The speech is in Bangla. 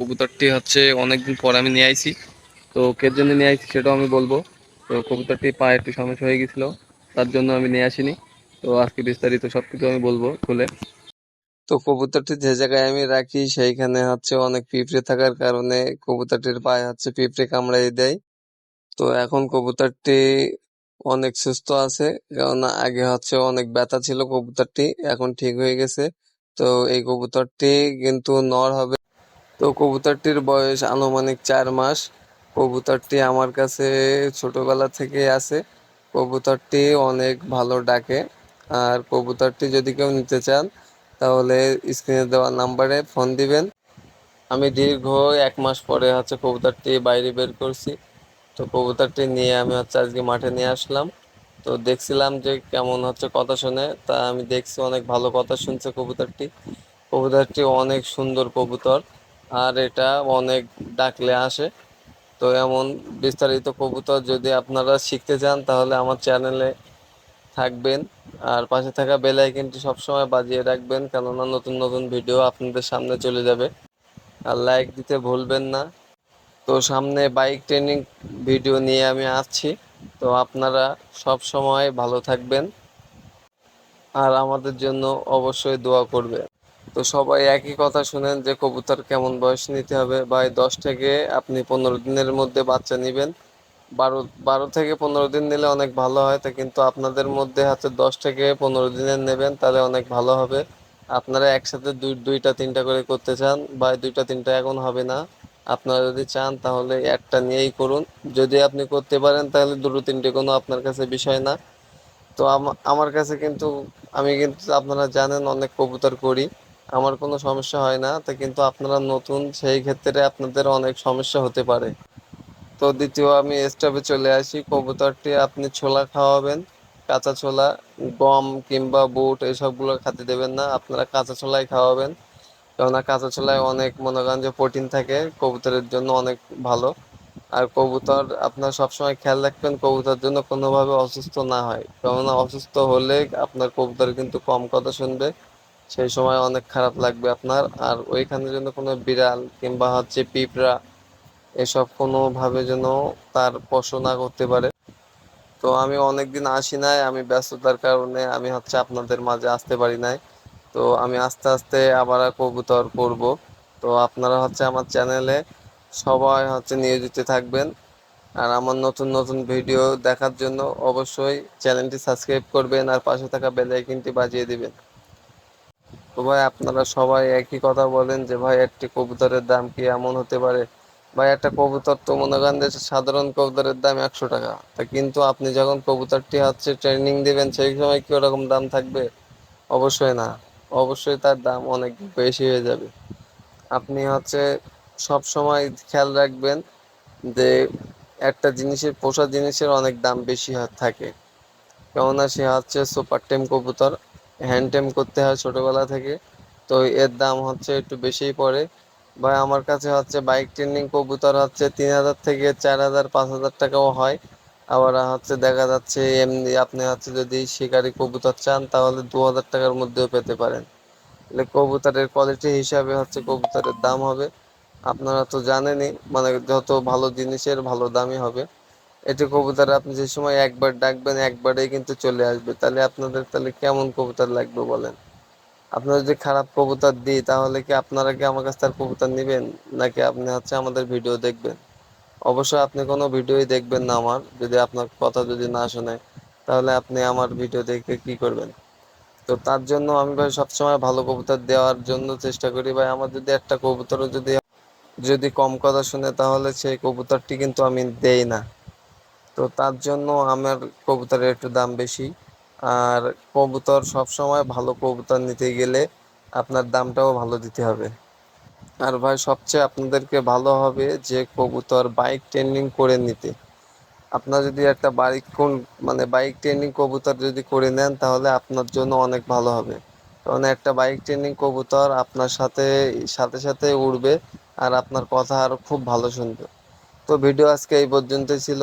কবুতরটি হচ্ছে অনেকদিন পর আমি নিয়ে আইছি। তো কে জন্য নিয়ে আইছি সেটাও আমি বলব। তো কবুতরটি পায়ে একটু সমস্যা হয়ে গেছিল, তার জন্য আমি নিয়ে আসিনি। তো আজকে বিস্তারিত সব কিছু আমি বলব খুলে। তো কবুতরটি যে জায়গায় আমি রাখি, সেইখানে হচ্ছে অনেক পিঁপড়ে থাকার কারণে কবুতরটির পায়ে হচ্ছে পিঁপড়ে কামড়াই দেয়। তো এখন কবুতরটি অনেক সুস্থ আছে কেননা আগে হচ্ছে অনেক ব্যথা ছিল কবুতরটি, এখন ঠিক হয়ে গেছে। তো এই কবুতরটি কিন্তু নর হবে। তো কবুতরটির বয়স আনুমানিক চার মাস। কবুতরটি আমার কাছে ছোটবেলা থেকে আছে। কবুতরটি অনেক ভালো ডাকে। আর কবুতরটি যদি কেউ নিতে চান, তাহলে স্ক্রিনে দেওয়া নাম্বারে ফোন দিবেন। আমি দীর্ঘ এক মাস পরে হচ্ছে কবুতরটি বাইরে বের করছি। তো কবুতরটি নিয়ে আমি হচ্ছে আজকে মাঠে নিয়ে আসলাম। তো দেখছিলাম যে কেমন হচ্ছে কথা শুনে। তা আমি দেখছি অনেক ভালো কথা শুনছে কবুতরটি। কবুতরটি অনেক সুন্দর কবুতর। আর এটা অনেক ডাকলে আসে। তো এমন বিস্তারিত কবুতর যদি আপনারা শিখতে চান, তাহলে আমার চ্যানেলে থাকবেন। আর পাশে থাকা বেল আইকনটি সবসময় বাজিয়ে রাখবেন, কেননা নতুন নতুন ভিডিও আপনাদের সামনে চলে যাবে। আর লাইক দিতে ভুলবেন না। তো সামনে বাইক ট্রেনিং ভিডিও নিয়ে আমি আসছি। তো আপনারা সব সময় ভালো থাকবেন। আর আমাদের জন্য অবশ্যই দোয়া করবে তো সবাই একই কথা শুনেন যে কবুতর কেমন বয়স নিতে হবে। বা দশ থেকে আপনি পনেরো দিনের মধ্যে বাচ্চা নেবেন। বারো বারো থেকে পনেরো দিন নিলে অনেক ভালো হয়, তা কিন্তু আপনাদের মধ্যে হাতে দশ থেকে পনেরো দিনের নেবেন, তাহলে অনেক ভালো হবে। আপনারা একসাথে দুই, দুইটা, তিনটা করে করতে চান বা দুইটা, তিনটা এখন হবে না। আপনারা যদি চান, তাহলে একটা নিয়েই করুন। যদি আপনি করতে পারেন, তাহলে দুটো, তিনটে কোনো আপনার কাছে বিষয় না। তো আমার কাছে কিন্তু, আমি কিন্তু আপনারা জানেন, অনেক কবুতর করি। আমার কোনো সমস্যা হয় না, তা কিন্তু আপনারা নতুন, সেই ক্ষেত্রে আপনাদের অনেক সমস্যা হতে পারে। তো দ্বিতীয়, আমি স্টপে চলে আসি। কবুতরটি আপনি ছোলা খাওয়াবেন, কাঁচা ছোলা, গম কিংবা বুট, এসবগুলো খাতে দেবেন না, আপনারা কাঁচা ছোলাই খাওয়াবেন। কেননা কাঁচা ছোলায় অনেক মনে করেন যে প্রোটিন থাকে, কবুতরের জন্য অনেক ভালো। আর কবুতর, আপনার সবসময় খেয়াল রাখবেন, কবুতর জন্য কোনোভাবে অসুস্থ না হয়। কেননা অসুস্থ হলে আপনার কবুতর কিন্তু কম কথা শুনবে। সেই সময় অনেক খারাপ লাগবে আপনার। আর ওইখানে যেন কোনো বিড়াল কিংবা হচ্ছে পিঁপড়া এসব কোনোভাবে যেন তার স্পর্শ না করতে পারে। তো আমি অনেকদিন আসি নাই, আমি ব্যস্ততার কারণে আমি হচ্ছে আপনাদের মাঝে আসতে পারি নাই। তো আমি আস্তে আস্তে আবার কবুতর করব। তো আপনারা হচ্ছে আমার চ্যানেলে সবাই হচ্ছে নিয়োজিত থাকবেন। আর আমার নতুন নতুন ভিডিও দেখার জন্য অবশ্যই চ্যানেলটি সাবস্ক্রাইব করবেন আর পাশে থাকা বেল আইকনটি বাজিয়ে দিবেন। তো ভাই আপনারা সবাই একই কথা বলেন যে ভাই, একটি কবুতরের দাম কি এমন হতে পারে? ভাই, একটা কবুতর তো মনে করেন সাধারণ কবুতরের দাম একশো টাকা। তা কিন্তু আপনি যখন কবুতরটি হচ্ছে ট্রেনিং দেবেন, সেই সময় কি ওরকম দাম থাকবে? অবশ্যই না। অবশ্যই তার দাম অনেক বেশি হয়ে যাবে। আপনি হচ্ছে সব সময় খেয়াল রাখবেন যে একটা জিনিসের, পোষা জিনিসের অনেক দাম বেশি থাকে। কেননা সে হচ্ছে সুপার টেম কবুতর। হ্যান্ড টেম করতে হয় ছোটোবেলা থেকে। তো এর দাম হচ্ছে একটু বেশিই পড়ে। ভাই, আমার কাছে হচ্ছে বাইক ট্রেনিং কবুতর হচ্ছে তিন হাজার থেকে চার হাজার, পাঁচ হাজার টাকাও হয়। আবার হচ্ছে দেখা যাচ্ছে এমনি আপনি হচ্ছে যদি শিকারি কবুতর চান, তাহলে দু হাজার টাকার মধ্যেও পেতে পারেন। তাহলে কবুতরের কোয়ালিটি হিসাবে হচ্ছে কবুতরের দাম হবে। আপনারা তো জানেনই মানে যত ভালো জিনিসের, ভালো দামই হবে। এটি কবুতর আপনি যে সময় একবার ডাকবেন, একবারেই কিন্তু চলে আসবে। তাহলে আপনাদের তাহলে কেমন কবুতর লাগবে বলেন? আপনারা যদি খারাপ কবুতর দিই, তাহলে কি আপনারা কি আমার কাছ থেকে কবুতর নেবেন? নাকি আপনি হচ্ছে আমাদের ভিডিও দেখবেন? অবশ্যই আপনি কোনো ভিডিওই দেখবেন না আমার। যদি আপনার কথা যদি না শোনে, তাহলে আপনি আমার ভিডিও দেখে কি করবেন? তো তার জন্য আমি ভাই সবসময় ভালো কবুতর দেওয়ার জন্য চেষ্টা করি ভাই। আমার যদি একটা কবুতরও যদি যদি কম কথা শুনে, তাহলে সেই কবুতরটি কিন্তু আমি দেই না। তো তার জন্য আমার কবুতরের একটু দাম বেশি। আর কবুতর সবসময় ভালো কবুতর নিতে গেলে আপনার দামটাও ভালো দিতে হবে। আর ভাই, সবচেয়ে আপনাদেরকে ভালো হবে যে কবুতর বাইক ট্রেনিং করে নিতে। আপনার যদি একটা বাইক কোন মানে বাইক ট্রেনিং কবুতর যদি করে নেন, তাহলে আপনার জন্য অনেক ভালো হবে। কারণ একটা বাইক ট্রেনিং কবুতর আপনার সাথে সাথে সাথে উড়বে, আর আপনার কথা আরও খুব ভালো শুনবে। তো ভিডিও আজকে এই পর্যন্তই ছিল।